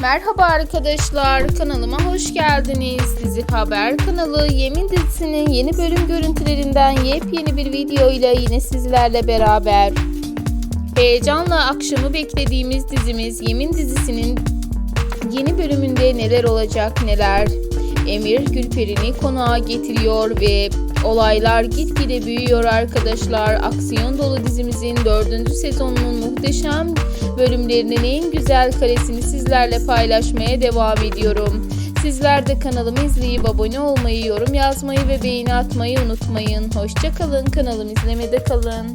Merhaba arkadaşlar, kanalıma hoş geldiniz. Dizi Haber kanalı Yemin dizisinin yeni bölüm görüntülerinden yepyeni bir video ile yine sizlerle beraber. Heyecanla akşamı beklediğimiz dizimiz Yemin dizisinin yeni bölümünde neler olacak neler. Emir Gülperi'ni konağa getiriyor ve olaylar gitgide büyüyor arkadaşlar. Aksiyon dolu dizimizin dördüncü sezonunun muhteşem bölümlerinin en güzel karesini sizlerle paylaşmaya devam ediyorum. Sizler de kanalımı izleyip abone olmayı, yorum yazmayı ve beğeni atmayı unutmayın. Hoşçakalın, kanalımı izlemede kalın.